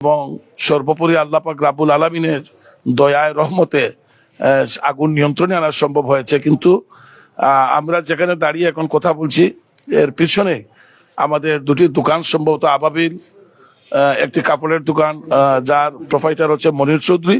এবং সর্বোপরি আল্লাহ পাক রাবুল আলমিনের দয়ায় রহমতে আগুন নিয়ন্ত্রণে আনা সম্ভব হয়েছে। কিন্তু আমরা যেখানে দাঁড়িয়ে এখন কথা বলছি এর পিছনে আমাদের দুটি দোকান সম্ভবত আবাবিল একটি কাপড়ের দোকান যার প্রোফাইটার হচ্ছে মনির চৌধুরী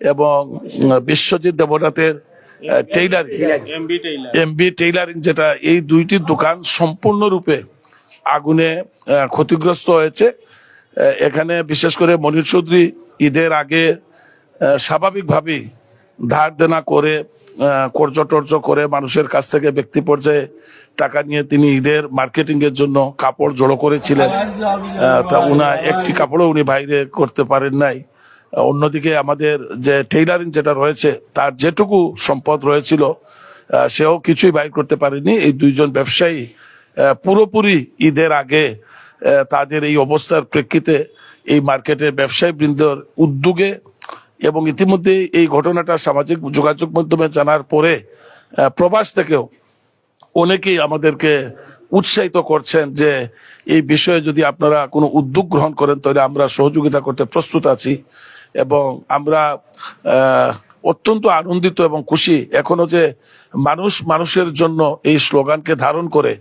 এবং বিশ্বজিৎ দেবনাথের টেইলার এমবি টেইলারিং যেটা এই দুইটি দোকান সম্পূর্ণরূপে আগুনে ক্ষতিগ্রস্ত হয়েছে। এখানে বিশেষ করে মনির চৌধুরী ঈদের আগে স্বাভাবিকভাবেই ধার দেনা করে কর্য টর্য করে মানুষের কাছ থেকে ব্যক্তি পর্যায়ে টাকা নিয়ে তিনি ঈদের মার্কেটিং এর জন্য কাপড় জড়ো করেছিলেন। তা উনা একটি কাপড়ও উনি বাইরে করতে পারেন নাই। অন্যদিকে আমাদের যে টেইলারিং যেটা রয়েছে, তার যেটুকু সম্পদ রয়েছিল সেও কিছুই বাইর করতে পারেনি। এই দুইজন ব্যবসায়ী পুরোপুরি ঈদের আগে তাদের এই অবস্থার প্রেক্ষিতে এই মার্কেটের ব্যবসায়ী বৃন্দর উদ্যোগে এবং ইতিমধ্যে এই ঘটনাটা সামাজিক যোগাযোগ মাধ্যমে জানার পরে প্রবাস থেকেও অনেকেই আমাদেরকে উৎসাহিত করছেন যে এই বিষয়ে যদি আপনারা কোনো উদ্যোগ গ্রহণ করেন, তাহলে আমরা সহযোগিতা করতে প্রস্তুত আছি এবং আমরা অত্যন্ত আনন্দিত এবং খুশি। এখনও যে মানুষ মানুষের জন্য এই স্লোগানকে ধারণ করে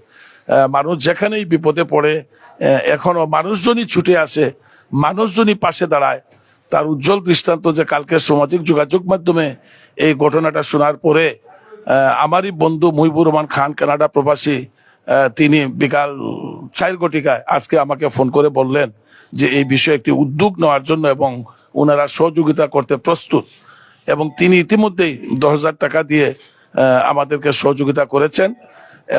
মানুষ যেখানেই বিপদে পড়ে এখনও মানুষজনই ছুটে আসে, মানুষজনই পাশে দাঁড়ায়। তার উজ্জ্বল দৃষ্টান্ত যে কালকে সামাজিক যোগাযোগ মাধ্যমে এই ঘটনাটা শোনার পরে আমারই বন্ধু মুহিবুর রহমান খান, কানাডা প্রবাসী তিনি বিকাল চার ঘটিকায় আজকে আমাকে ফোন করে বললেন যে এই বিষয়ে একটি উদ্যোগ নেওয়ার জন্য এবং ওনারা সহযোগিতা করতে প্রস্তুত। এবং তিনি ইতিমধ্যেই দশ হাজার টাকা দিয়ে আমাদেরকে সহযোগিতা করেছেন।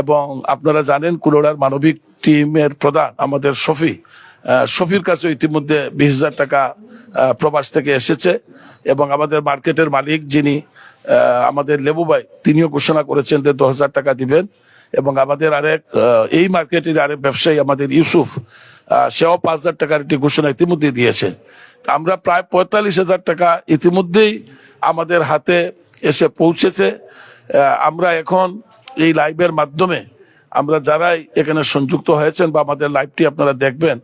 এবং আপনারা জানেন কুলোড়ার মানবিক টিমের প্রধান আমাদের শফি। শফির কাছে ইতিমধ্যে বিশ হাজার টাকা প্রবাস থেকে এসেছে এবং আমাদের মার্কেটের মালিক যিনি আমাদের লেবু ভাই, তিনিও ঘোষণা করেছেন যে দশ হাজার টাকা দিবেন এবং আমাদের আরেক এই মার্কেটের আরেক ব্যবসায়ী আমাদের ইউসুফ সেও পাঁচ হাজার টাকার একটি ঘোষণা ইতিমধ্যে দিয়েছেন। আমরা প্রায় পঁয়তাল্লিশ হাজার টাকা ইতিমধ্যেই আমাদের হাতে এসে পৌঁছেছে। আমরা এখন এই লাইভের মাধ্যমে আমরা যারাই এখানে সংযুক্ত হয়েছেন বা আমাদের লাইভটি আপনারা দেখবেন,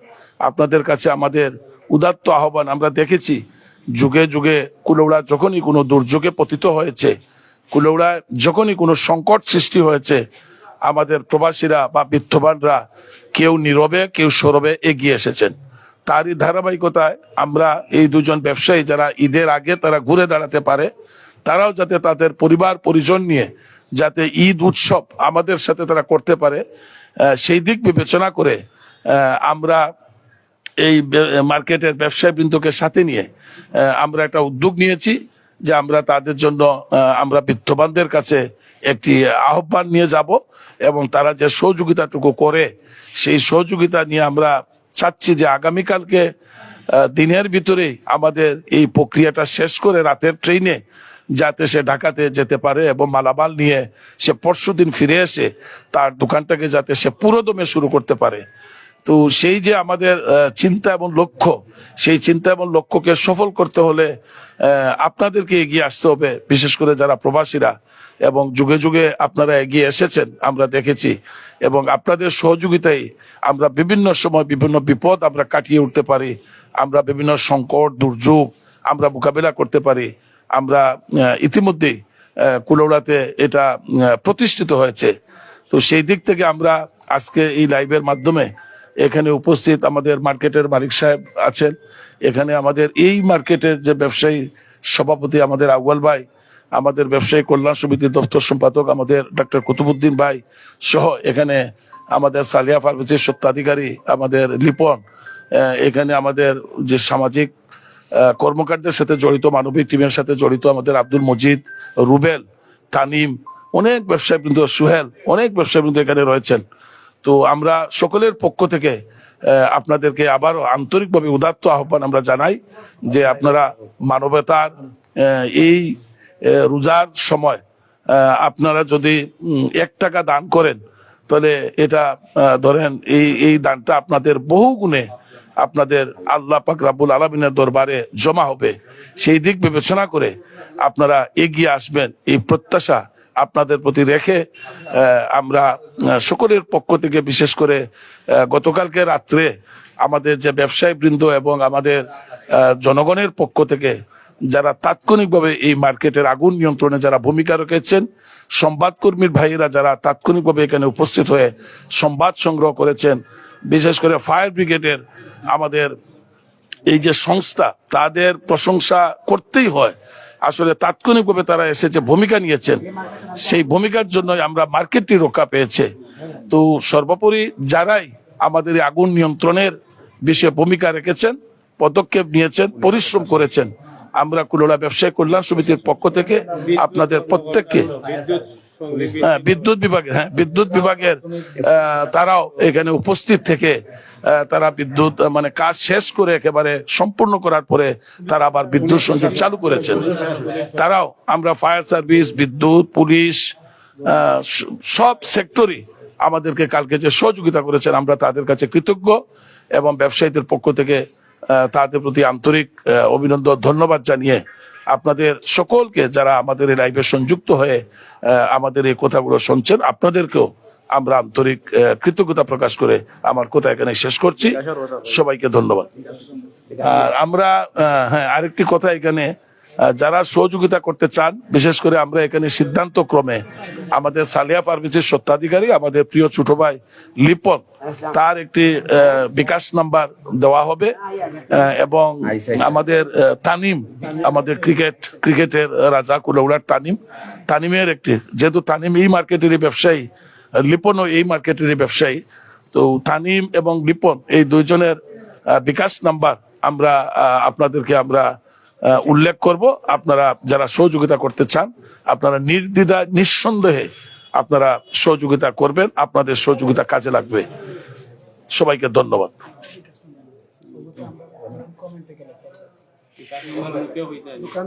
আপনাদের কাছে আমাদের উদাত্ত আহ্বান। আমরা দেখেছি যুগে যুগে কুলৌড়া যখনই কোনো দুর্যোগে পতিত হয়েছে, কুলৌড়ায় যখনই কোনো সংকট সৃষ্টি হয়েছে, আমাদের প্রবাসীরা বা বিত্তবানরা কেউ নীরবে, কেউ সরবে এগিয়ে এসেছেন। তারই ধারাবাহিকতায় আমরা এই দুজন ব্যবসায়ী যারা ঈদের আগে তারা ঘুরে দাঁড়াতে পারে, তারাও যাতে তাদের পরিবার, পরিজন নিয়ে যাতে ঈদ উৎসব আমাদের সাথে তারা করতে পারে। সেই দিক বিবেচনা করে আমরা এই মার্কেটের ব্যবসায়ী বৃন্দকে সাথে নিয়ে আমরা একটা উদ্যোগ নিয়েছি যে আমরা তাদের জন্য আমরা বিত্তবানদের কাছে একটি আহ্বান নিয়ে যাব এবং তারা যে সহযোগিতাটুকু করে, সেই সহযোগিতা নিয়ে আমরা চাচ্ছি যে আগামীকালকে দিনের ভিতরেই আমাদের এই প্রক্রিয়াটা শেষ করে রাতের ট্রেনে যাতে সে ঢাকাতে যেতে পারে এবং মালামাল নিয়ে সে পরশু দিন ফিরে এসে তার দোকানটাকে যাতে সে পুরোদমে শুরু করতে পারে। তো সেই যে আমাদের চিন্তা এবং লক্ষ্য, সেই চিন্তা এবং লক্ষ্যকে সফল করতে হলে আপনাদেরকে এগিয়ে আসতে হবে, বিশেষ করে যারা প্রবাসীরা। এবং যুগে যুগে আপনারা এগিয়ে এসেছেন, আমরা দেখেছি। এবং আপনাদের সহযোগিতায় আমরা বিভিন্ন সময় বিভিন্ন বিপদ আমরা কাটিয়ে উঠতে পারি। আমরা বিভিন্ন সংকট, দুর্যোগ আমরা মোকাবিলা করতে পারি। আমরা ইতিমধ্যেই কুলৌড়াতে এটা প্রতিষ্ঠিত হয়েছে। তো সেই দিক থেকে আমরা আজকে এই লাইভের মাধ্যমে এখানে উপস্থিত আমাদের মার্কেটের মালিক সাহেব আছেন। এখানে আমাদের এই মার্কেটের যে ব্যবসায়ী সভাপতি আমাদের আউয়াল ভাই, আমাদের ব্যবসায়ী কল্যাণ সমিতির দপ্তর সম্পাদক আমাদের ডক্টর কুতুবুদ্দিন ভাই সহ এখানে আমাদের সালিয়া ফার্মেসির সত্ত্বাধিকারী আমাদের লিপন এখানে আমাদের যে সামাজিক আহ, কর্মকাণ্ডের সাথে জড়িত মানবিক টিমের সাথে জড়িত আমাদের আব্দুল মজিদ রুবেল তানিম অনেক ব্যবসায়ী বৃন্দ সুহেল অনেক ব্যবসায়ী বৃন্দ এখানে রয়েছেন। তো আমরা সকলের পক্ষ থেকে আপনাদেরকে আবারও আন্তরিকভাবে উদাত্ত আহ্বান আমরা জানাই যে আপনারা মানবতার এই রোজার সময় আপনারা যদি এক টাকা দান করেন তাহলে এটা ধরেন এই এই দানটা আপনাদের বহু গুণে আপনাদের আল্লাহ পাক রাবুল আলমিনের দরবারে জমা হবে। সেই দিক বিবেচনা করে আপনারা এগিয়ে আসবেন। এই প্রত্যাশা আপনাদের প্রতি রেখে আমরা সকলের পক্ষ থেকে বিশেষ করে গতকালকে রাত্রে আমাদের যে ব্যবসায়ী বৃন্দ এবং আমাদের জনগণের পক্ষ থেকে যারা তাৎক্ষণিকভাবে এই মার্কেটের আগুন নিয়ন্ত্রণে যারা ভূমিকা রেখেছেন, সংবাদকর্মীর ভাইয়েরা যারা তাৎক্ষণিকভাবে এখানে উপস্থিত হয়ে সংবাদ সংগ্রহ করেছেন, বিশেষ করে ফায়ার ব্রিগেডের আমাদের এই যে সংস্থা তাদের প্রশংসা করতেই হয়। আসলে তাৎক্ষণিকভাবে তারা এসে যে ভূমিকা নিয়েছেন সেই ভূমিকার জন্যই আমরা মার্কেটটি রক্ষা পেয়েছে। তো সর্বোপরি যারাই আমাদের আগুন নিয়ন্ত্রণের বিষয়ে ভূমিকা রেখেছেন পদক্ষেপ নিয়েছেন পরিশ্রম করেছেন আমরা কুলোড়া ব্যবসায়ী কল্যাণ সমিতির পক্ষ থেকে আপনাদের প্রত্যেককে হ্যাঁ, বিদ্যুৎ বিভাগের হ্যাঁ বিদ্যুৎ বিভাগের তারাও এখানে উপস্থিত থেকে তারা বিদ্যুৎ মানে কাজ শেষ করে একেবারে সম্পূর্ণ করার পরে তারা আবার বিদ্যুৎ সংযোগ চালু করেছেন। তারাও আমরা ফায়ার সার্ভিস, বিদ্যুৎ, পুলিশ সব সেক্টরই আমাদেরকে কালকে যে সহযোগিতা করেছেন, আমরা তাদের কাছে কৃতজ্ঞ এবং ব্যবসায়ীদের পক্ষ থেকে তাদের প্রতি আন্তরিক অভিনন্দন, ধন্যবাদ জানিয়ে আপনাদের সকলকে যারা আমাদের এই লাইভে সংযুক্ত হয়ে আমাদের এই কথাগুলো শুনছেন, আপনাদেরকেও আমরা আন্তরিক কৃতজ্ঞতা প্রকাশ করে আমার কথা এখানে শেষ করছি। সবাইকে ধন্যবাদ। আর আমরা হ্যাঁ আরেকটি কথা এখানে যারা সহযোগিতা করতে চান বিশেষ করে আমরা এখানে সিদ্ধান্ত ক্রমে আমাদের সালিয়া ফার্মেসির সত্ত্বাধিকারী আমাদের প্রিয় ছোট ভাই লিপন তার একটি বিকাশ নাম্বার দেওয়া হবে। এবং আমাদের তানিম আমাদের ক্রিকেট ক্রিকেটের রাজা কুলৌড়ার তানিম। তানিমের একটি যেহেতু তানিম এই মার্কেটেরই ব্যবসায়ী লিপনও এই মার্কেটেরই ব্যবসায়ী। তো তানিম এবং লিপন, এই দুইজনের বিকাশ নাম্বার আমরা আপনাদেরকে আমরা উল্লেখ করব। আপনারা যারা সহযোগিতা করতে চান, আপনারা নির্দ্বিধা, নিঃসন্দেহে আপনারা সহযোগিতা করবেন। আপনাদের সহযোগিতা কাজে লাগবে। সবাইকে ধন্যবাদ। দোকান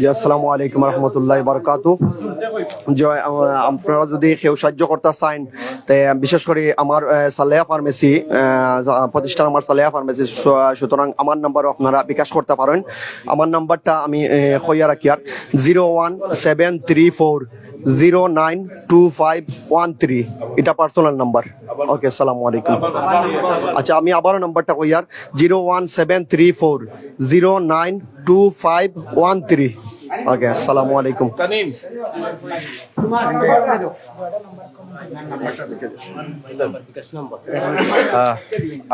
জি, আসসালামু আলাইকুম রহমতুল্লাহ বারকাতু। জয় আপনারা যদি কেউ সাহায্য করতে চান, তে, বিশেষ করে আমার সালেহা ফার্মেসি প্রতিষ্ঠান আমার সালেহা ফার্মেসি সুতরাং আমার নাম্বার আপনারা বিকাশ করতে পারেন। আমার নাম্বারটা আমি হইয়া রাখি আর, zero one seven three four zero nine two five one three. এটা পার্সোনাল নাম্বার ওকে আসসালামু আলাইকুম। আচ্ছা আমি আবারও নাম্বারটা কইয়ার zero one seven three four, zero nine two five one three. Okay আসসালামু আলাইকুম।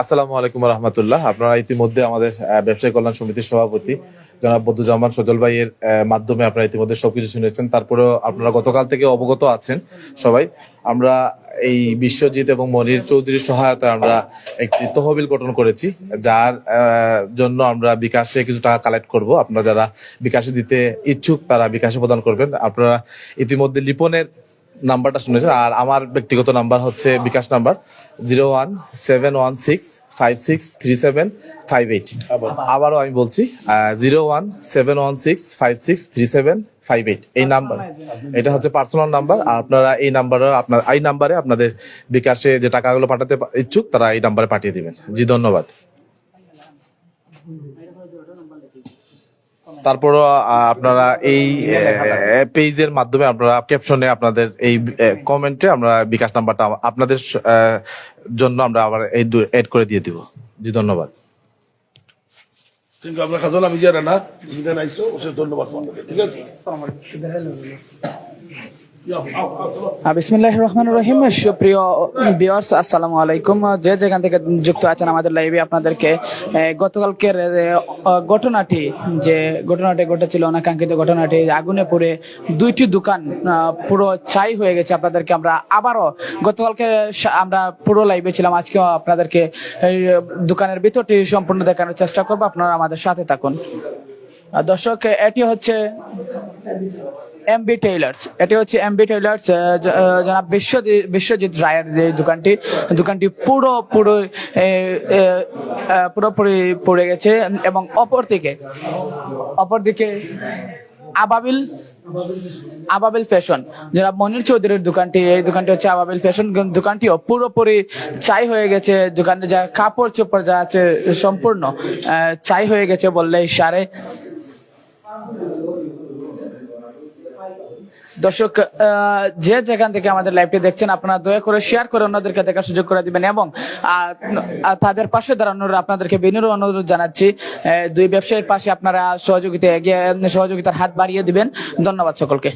আসসালামু আলাইকুম রহমতুল্লাহ। আপনারা ইতিমধ্যে আমাদের ব্যবসায়ী কল্যাণ সমিতির সভাপতি জনাব বদুজ্জামান সজল ভাইয়ের মাধ্যমে আপনারা ইতিমধ্যে সবকিছু শুনেছেন। তারপরেও আপনারা গতকাল থেকে অবগত আছেন সবাই। আমরা এই বিশ্বজিৎ এবং মনির চৌধুরীর সহায়তায় আমরা একটি তহবিল গঠন করেছি, যার জন্য আমরা বিকাশে কিছু টাকা কালেক্ট করব। আপনারা যারা বিকাশে দিতে ইচ্ছুক, তারা বিকাশে প্রদান করবেন। আপনারা ইতিমধ্যে লিপনের নাম্বারটা শুনেছেন। আর আমার ব্যক্তিগত নাম্বার হচ্ছে bKash number, zero one seven one six five six three seven five eight আবারও আমি বলছি zero one seven one six five six three seven five eight এই নাম্বার, এটা হচ্ছে পার্সোনাল নাম্বার আপনারা এই নাম্বারে, আপনার, এই নাম্বারে আপনাদের বিকাশে যে টাকাগুলো পাঠাতে ইচ্ছুক, তারা এই নাম্বারে পাঠিয়ে দিবেন। জি, ধন্যবাদ। তারপরও আহ, আপনারা এই পেজের মাধ্যমে আপনারা ক্যাপশনে আপনাদের এই কমেন্টে আমরা বিকাশ নাম্বারটা আপনাদের আহ, জন্য আমরা আবার এই এড করে দিয়ে দিব। জি ধন্যবাদ। কিন্তু আমরা খাজল আমি যারা না ধন্যবাদ ঠিক আছে? বিসমিল্লাহ রহমান রহিম। সুপ্রিয় বিয়ার্স আসসালামু আলাইকুম। যে যেখান থেকে যুক্ত আছেন আমাদের লাইভে আপনাদেরকে গতকালকের ঘটনাটি, যে ঘটনাটি ঘটেছিল, অনাকাঙ্ক্ষিত ঘটনাটি, আগুনে পড়ে দুইটি দোকান পুরো ছাই হয়ে গেছে। আপনাদেরকে আমরা আবারও, গতকালকে আমরা পুরো লাইভে ছিলাম। আজকেও আপনাদেরকে দোকানের ভিতরটি সম্পূর্ণ দেখানোর চেষ্টা করব। আপনারা আমাদের সাথে থাকুন। দর্শক, এটি হচ্ছে এমবি টেইলার্স এটি হচ্ছে এমবি টেইলার্স জনাব বিশ্বজিৎ বিশ্বজিৎ রায়ের যে দোকানটি দোকানটি পুরো পুরো পুরোপুরি পড়ে গেছে এবং অপর দিকে অপর দিকে আবাবিল আবাবিল ফ্যাশন। যারা মনির চৌধুরীর দোকানটি, এই দোকানটি হচ্ছে আবাবিল ফ্যাশন দোকানটিও পুরোপুরি চাই হয়ে গেছে। দোকানে যা কাপড় চোপড় যা আছে, সম্পূর্ণ চাই হয়ে গেছে বললেই সারে। দর্শক যে যেখান থেকে আমাদের লাইভটি দেখছেন, আপনারা দয়া করে শেয়ার করে অন্যদেরকে দেখার সুযোগ করে দিবেন এবং তাদের পাশে দাঁড়ানোর আপনাদেরকে বিনুর অনুরোধ জানাচ্ছি দুই ব্যবসায়ীর পাশে আপনারা সহযোগিতা এগিয়ে, সহযোগিতার হাত বাড়িয়ে দিবেন। ধন্যবাদ সকলকে।